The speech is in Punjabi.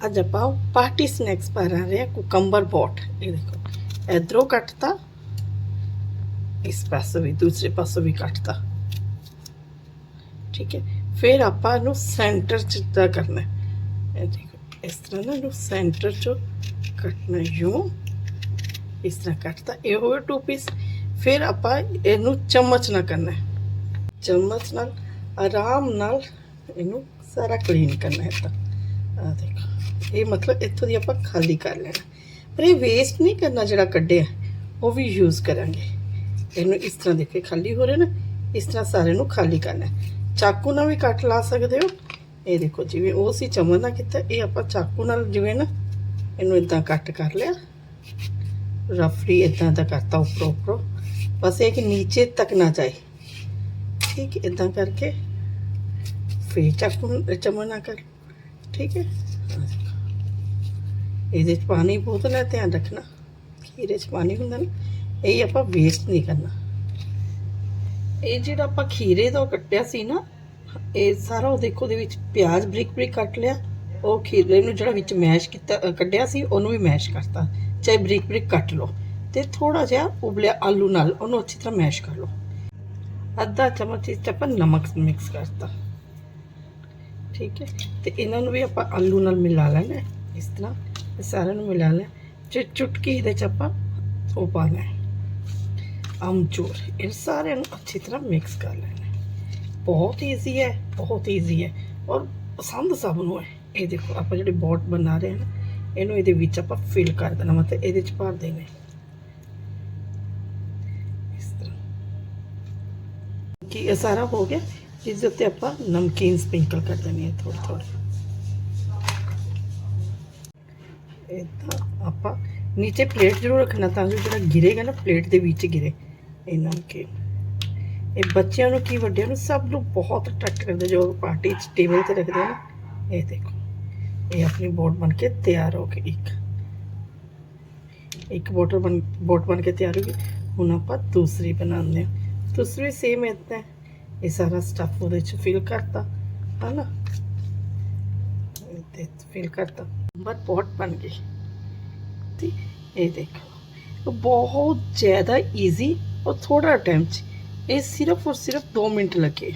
ਅੱਜ ਆਪਾਂ ਪਾਰਟੀ ਸਨੈਕਸ ਪਾ ਰਹੇ ਹਾਂ ਕੁਕੰਬਰ ਬੋਟ ਇਹ ਦੇਖੋ ਇਧਰੋਂ ਕੱਟਤਾ ਇਸ ਪਾਸੇ ਵੀ ਦੂਸਰੇ ਪਾਸੇ ਵੀ ਕੱਟਤਾ ਠੀਕ ਹੈ ਫਿਰ ਆਪਾਂ ਇਹਨੂੰ ਸੈਂਟਰ ਚ ਦਾ ਕਰਨਾ ਹੈ। ਇਹ ਦੇਖੋ ਇਸ ਤਰ੍ਹਾਂ ਨਾ ਇਹਨੂੰ ਸੈਂਟਰ ਚ ਕੱਟਣਾ ਯੂੰ ਇਸ ਤਰ੍ਹਾਂ ਕੱਟਤਾ ਇਹ ਹੋਵੇ ਟੂ ਪੀਸ ਫਿਰ ਆਪਾਂ ਇਹਨੂੰ ਚਮਚ ਨਾਲ ਕਰਨਾ ਹੈ ਚਮਚ ਨਾਲ ਆਰਾਮ ਨਾਲ ਇਹਨੂੰ ਸਾਰਾ ਕਲੀਨ ਕਰਨਾ ਹੈ ਤਾਂ ਆ ਦੇਖੋ ਇਹ ਮਤਲਬ ਇੱਥੋਂ ਦੀ ਆਪਾਂ ਖਾਲੀ ਕਰ ਲੈਣਾ। ਪਰ ਇਹ ਵੇਸਟ ਨਹੀਂ ਕਰਨਾ ਜਿਹੜਾ ਕੱਢਿਆ, ਉਹ ਵੀ ਯੂਜ਼ ਕਰਾਂਗੇ। ਇਹਨੂੰ ਇਸ ਤਰ੍ਹਾਂ ਦੇਖੇ ਖਾਲੀ ਹੋ ਰਿਹਾ ਨਾ, ਇਸ ਤਰ੍ਹਾਂ ਸਾਰੇ ਨੂੰ ਖਾਲੀ ਕਰਨਾ ਹੈ। ਚਾਕੂ ਨਾਲ ਵੀ ਕੱਟ ਲਾ ਸਕਦੇ ਹੋ। ਇਹ ਦੇਖੋ, ਜਿਵੇਂ ਉਹ ਸੀ ਚਮਨ ਨਾਲ ਕੀਤਾ, ਇਹ ਆਪਾਂ ਚਾਕੂ ਨਾਲ ਜਿਵੇਂ ਨਾ, ਇਹਨੂੰ ਇਦਾਂ ਕੱਟ ਕਰ ਲਿਆ। ਰਫਲੀ ਇਦਾਂ ਦਾ ਕਰਤਾ ਉੱਪਰੋਂ ਉੱਪਰੋਂ। ਬਸ ਇਹ ਕਿ ਨੀਚੇ ਤੱਕ ਨਾ ਜਾਏ। ਠੀਕ ਹੈ ਇਦਾਂ ਕਰਕੇ ਫੇਰ ਚਾਕੂ ਨੂੰ ਚਮਨ ਨਾਲ ਕਰ। ਠੀਕ ਹੈ? ਇਹਦੇ ਚ ਪਾਣੀ ਬਹੁਤ ਨਾ ਧਿਆਨ ਰੱਖਣਾ। ਖੀਰੇ ਚ ਪਾਣੀ ਹੁੰਦਾ ਨਾ, ਇਹ ਆਪਾਂ ਵੇਸਟ ਨਹੀਂ ਕਰਨਾ। ਇਹ ਜਿਹੜਾ ਆਪਾਂ ਖੀਰੇ ਦਾ ਕੱਟਿਆ ਸੀ ਨਾ, ਇਹ ਸਾਰਾ ਉਹ ਦੇਖੋ ਦੇ ਵਿੱਚ ਪਿਆਜ਼ ਬਰੀਕ ਬਰੀਕ ਕੱਟ ਲਿਆ। ਉਹ ਖੀਰੇ ਨੂੰ ਜਿਹੜਾ ਵਿੱਚ ਮੈਸ਼ ਕੀਤਾ ਕੱਢਿਆ ਸੀ, ਉਹਨੂੰ ਵੀ ਮੈਸ਼ ਕਰਤਾ। ਚਾਹੇ ਬਰੀਕ ਬਰੀਕ ਕੱਟ ਲਓ ਤੇ ਥੋੜਾ ਜਿਹਾ ਉਬਲਿਆ ਆਲੂ ਨਾਲ, ਉਹਨੂੰ ਅੱਛੀ ਤਰ੍ਹਾਂ ਮੈਸ਼ ਕਰ ਲਓ। ਅੱਧਾ ਚਮਚ ਇਸ 'ਚ ਆਪਾਂ ਨਮਕ ਮਿਕਸ ਕਰਤਾ। ਠੀਕ ਹੈ? ਤੇ ਇਹਨਾਂ ਨੂੰ ਵੀ ਆਪਾਂ ਆਲੂ ਨਾਲ ਮਿਲਾ ਲੈਣਾ ਇਸ ਤਰ੍ਹਾਂ ਇਹ ਸਾਰਿਆਂ ਨੂੰ ਮਿਲਾ ਲੈ। ਚ ਚੁਟਕੀ ਇਹਦੇ ਚ ਆਪਾਂ ਉਹ ਪਾ ਹੈ ਅਮਚੂਰ ਇਹ ਸਾਰਿਆਂ ਨੂੰ ਅੱਛੀ ਤਰ੍ਹਾਂ ਮਿਕਸ ਕਰ ਲੈਣਾ ਬਹੁਤ ਈਜ਼ੀ ਹੈ ਬਹੁਤ ਈਜ਼ੀ ਹੈ। ਔਰ ਪਸੰਦ ਸਭ ਨੂੰ ਹੈ। ਇਹ ਦੇਖੋ ਆਪਾਂ ਜਿਹੜੇ ਬੋਟ ਬਣਾ ਰਹੇ ਹਾਂ ਨਾ, ਇਹਨੂੰ ਇਹਦੇ ਵਿੱਚ ਆਪਾਂ ਫਿਲ ਕਰ ਦੇਣਾ ਮਤਲਬ ਇਹਦੇ ਚ ਭਰ ਦੇਣੇ। ਇਸ ਤਰ੍ਹਾਂ। ਕਿ ਇਹ ਸਾਰਾ ਹੋ ਗਿਆ? ਇਸ ਉੱਤੇ ਆਪਾਂ ਨਮਕੀਨ ਸਪ੍ਰਿੰਕਲ ਕਰ ਦੇਣੀ ਹੈ ਥੋੜੀ ਥੋੜੀ ਇਦਾਂ ਆਪਾਂ ਨੀਚੇ ਪਲੇਟ ਜ਼ਰੂਰ ਰੱਖਣਾ ਤਾਂ ਜੋ ਜਿਹੜਾ ਗਿਰੇਗਾ ਨਾ ਪਲੇਟ ਦੇ ਵਿੱਚ ਗਿਰੇ। ਇਹ ਨਮਕੀਨ। ਇਹ ਬੱਚਿਆਂ ਨੂੰ ਕੀ ਵੱਡਿਆਂ ਨੂੰ ਸਭ ਨੂੰ ਬਹੁਤ ਅਟਰੈਕਟ ਕਰਦੇ ਜੋ ਪਾਰਟੀ 'ਚ ਟੇਬਲ ਤੇ ਰੱਖਦੇ ਆ। ਨਾ ਇਹ ਦੇਖੋ। ਇਹ ਆਪਣੀ ਬੋਟ ਬਣ ਕੇ ਤਿਆਰ ਹੋ ਗਈ ਇੱਕ। ਇੱਕ ਬੋਟਲ ਬਣ, ਬੋਟ ਬਣ ਕੇ ਤਿਆਰ ਹੋ ਗਈ। ਹੁਣ ਆਪਾਂ ਦੂਸਰੀ ਬਣਾਉਂਦੇ ਹਾਂ। ਦੂਸਰੀ ਸੇਮ ਇਦਾਂ ਇਹ ਸਾਰਾ ਸਟਫ ਉਹਦੇ 'ਚ ਫਿਲ ਕਰਤਾ। ਹਨਾ? ਤੇ ਫਿਲ ਕਰਤਾ। ਨੰਬਰ ਪੋਟ ਬਣ ਗਈ। ਤੇ ਇਹ ਦੇਖੋ ਇਹ ਬਹੁਤ ਜ਼ਿਆਦਾ ਈਜ਼ੀ ਔਰ ਥੋੜਾ ਟਾਈਮ ਚ ਇਹ ਸਿਰਫ ਔਰ ਸਿਰਫ 2 ਮਿੰਟ ਲੱਗੇ।